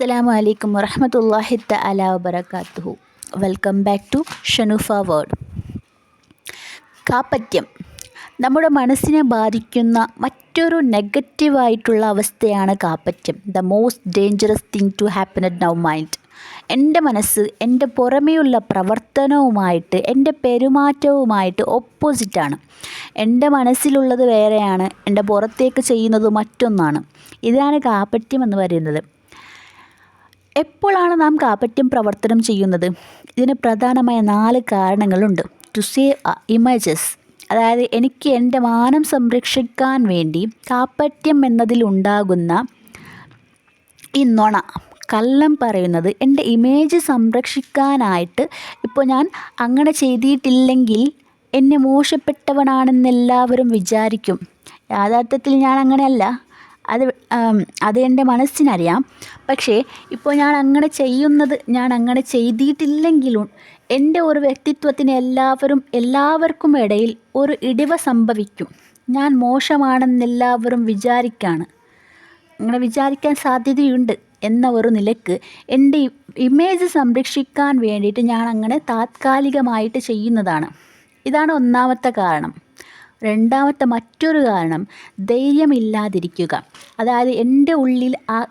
അസ്സലാമു അലൈക്കും വറഹമത്തല്ലാഹി തല വബറകാതുഹു welcome back to Shanufa world കാപ്പറ്റ്യം നമ്മുടെ മനസ്സിനെ ബാധിക്കുന്ന മറ്റൊരു നെഗറ്റീവായിട്ടുള്ള അവസ്ഥയാണ് കാപ്പറ്റ്യം the most dangerous thing to happen at now mind എന്റെ മനസ്സ് എന്റെ പുറമേയുള്ള പ്രവർത്തനവുമായിട്ട് എന്റെ പെരുമാറ്റവുമായിട്ട് ഓപ്പോസിറ്റാണ് എന്റെ മനസ്സിലുള്ളത് വേറെയാണ് എന്റെ പുറത്തേക്ക് ചെയ്യുന്നത് മറ്റൊന്നാണ്. ഇതാണ് കാപ്പറ്റ്യം എന്ന് പറയുന്നത്. എപ്പോഴാണ് നാം കാപ്പറ്റ്യം പ്രവർത്തനം ചെയ്യുന്നത്? ഇതിന് പ്രധാനമായ നാല് കാരണങ്ങളുണ്ട്. ടു സേവ് ഇമേജസ് അതായത് എനിക്ക് എന്റെ മാനം സംരക്ഷിക്കാൻ വേണ്ടി കാപ്പറ്റ്യം എന്നതിലുണ്ടാകുന്ന ഈ നുണ കള്ളം പറയുന്നത് എന്റെ ഇമേജ് സംരക്ഷിക്കാനായിട്ട് ഇപ്പോൾ ഞാൻ അങ്ങനെ ചെയ്തിട്ടില്ലെങ്കിൽ എന്നെ മോശപ്പെട്ടവനാണെന്ന് എല്ലാവരും വിചാരിക്കും. യാഥാർത്ഥ്യത്തിൽ ഞാൻ അങ്ങനെയല്ല. അത് അത് എന്റെ മനസ്സിനറിയാം. പക്ഷേ ഇപ്പോൾ ഞാൻ അങ്ങനെ ചെയ്യുന്നത് ഞാൻ അങ്ങനെ ചെയ്തിട്ടില്ലെങ്കിലും എന്റെ ഒരു വ്യക്തിത്വത്തിന് എല്ലാവരും എല്ലാവർക്കും ഇടയിൽ ഒരു ഇടിവ സംഭവിക്കും. ഞാൻ മോശമാണെന്ന് എല്ലാവരും വിചാരിക്കാണ്. അങ്ങനെ വിചാരിക്കാൻ സാധ്യതയുണ്ട് എന്ന ഒരു നിലയ്ക്ക് എന്റെ ഇമേജ് സംരക്ഷിക്കാൻ വേണ്ടിയിട്ട് ഞാൻ അങ്ങനെ താത്കാലികമായിട്ട് ചെയ്യുന്നതാണ്. ഇതാണ് ഒന്നാമത്തെ കാരണം. രണ്ടാമത്തെ മറ്റൊരു കാരണം ധൈര്യമില്ലാതിരിക്കുക. അതായത് എന്റെ ഉള്ളിൽ ആ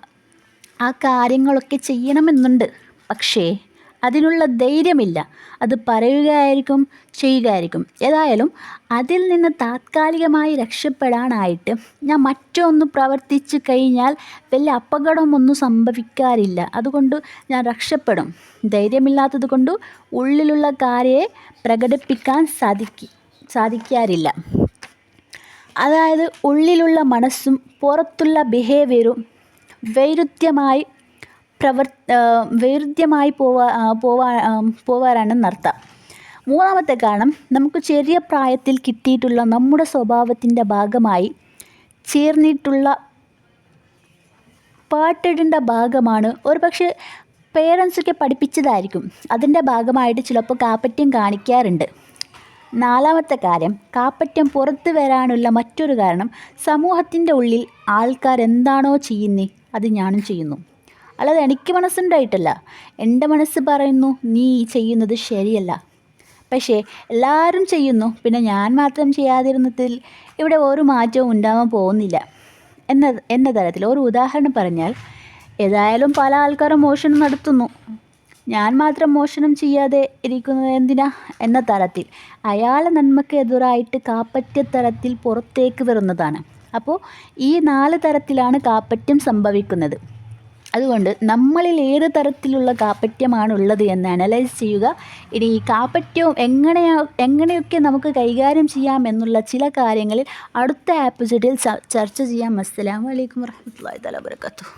ആ കാര്യങ്ങളൊക്കെ ചെയ്യണമെന്നുണ്ട്. പക്ഷേ അതിനുള്ള ധൈര്യമില്ല. അത് പറയുകയായിരിക്കും ചെയ്യുകയായിരിക്കും. ഏതായാലും അതിൽ നിന്ന് താത്കാലികമായി രക്ഷപ്പെടാനായിട്ട് ഞാൻ മറ്റൊന്ന് പ്രവർത്തിച്ചു കഴിഞ്ഞാൽ വലിയ അപകടമൊന്നും സംഭവിക്കാറില്ല. അതുകൊണ്ട് ഞാൻ രക്ഷപ്പെടും. ധൈര്യമില്ലാത്തത് കൊണ്ട് ഉള്ളിലുള്ള കാര്യയെ പ്രകടിപ്പിക്കാൻ സാധിക്കി സാധിക്കാറില്ല. അതായത് ഉള്ളിലുള്ള മനസ്സും പുറത്തുള്ള ബിഹേവിയറും വൈരുദ്ധ്യമായി പ്രവർ വൈരുദ്ധ്യമായി പോവാ പോവാ പോവാറാണെന്നർത്ഥം മൂന്നാമത്തെ കാരണം നമുക്ക് ചെറിയ പ്രായത്തിൽ കിട്ടിയിട്ടുള്ള നമ്മുടെ സ്വഭാവത്തിന്റെ ഭാഗമായി ചേർന്നിട്ടുള്ള പാട്ടിടേണ്ട ഭാഗമാണ്. ഒരു പക്ഷേ പേരൻസൊക്കെ പഠിപ്പിച്ചതായിരിക്കും. അതിന്റെ ഭാഗമായിട്ട് ചിലപ്പോൾ കാപ്പറ്റ്യം കാണിക്കാറുണ്ട്. നാലാമത്തെ കാര്യം കാപ്പറ്റം പുറത്തു വരാനുള്ള മറ്റൊരു കാരണം സമൂഹത്തിന്റെ ഉള്ളിൽ ആൾക്കാർ എന്താണോ ചെയ്യുന്നേ അത് ഞാനും ചെയ്യുന്നു. അല്ലാതെ എനിക്ക് മനസ്സുണ്ടായിട്ടല്ല. എന്റെ മനസ്സ് പറയുന്നു നീ ചെയ്യുന്നത് ശരിയല്ല. പക്ഷേ എല്ലാവരും ചെയ്യുന്നു. പിന്നെ ഞാൻ മാത്രം ചെയ്യാതിരുന്നതിൽ ഇവിടെ ഒരു മാറ്റവും ഉണ്ടാവാൻ പോകുന്നില്ല. എന്ന എന്ന തരത്തിൽ ഒരു ഉദാഹരണം പറഞ്ഞാൽ ഏതായാലും പല ആൾക്കാരും മോഷണം നടത്തുന്നു. ഞാൻ മാത്രം മോഷണം ചെയ്യാതെ ഇരിക്കുന്നത് എന്തിനാ? എന്ന തരത്തിൽ. അയാളെ നന്മയ്ക്ക് എതിരായിട്ട് കാപ്പറ്റ്യ തരത്തിൽ പുറത്തേക്ക് വരുന്നതാണ്. അപ്പോൾ ഈ നാല് തരത്തിലാണ് കാപ്പറ്റ്യം സംഭവിക്കുന്നത്. അതുകൊണ്ട് നമ്മളിൽ ഏത് തരത്തിലുള്ള കാപ്പറ്റ്യമാണ് ഉള്ളത് എന്ന് അനലൈസ് ചെയ്യുക. ഇനി ഈ കാപ്പറ്റ്യവും എങ്ങനെയാ എങ്ങനെയൊക്കെ നമുക്ക് കൈകാര്യം ചെയ്യാം എന്നുള്ള ചില കാര്യങ്ങളിൽ അടുത്ത എപ്പിസോഡിൽ ചർച്ച ചെയ്യാം. അസ്സലാമലൈക്കും തആല വബറകാതുഹു.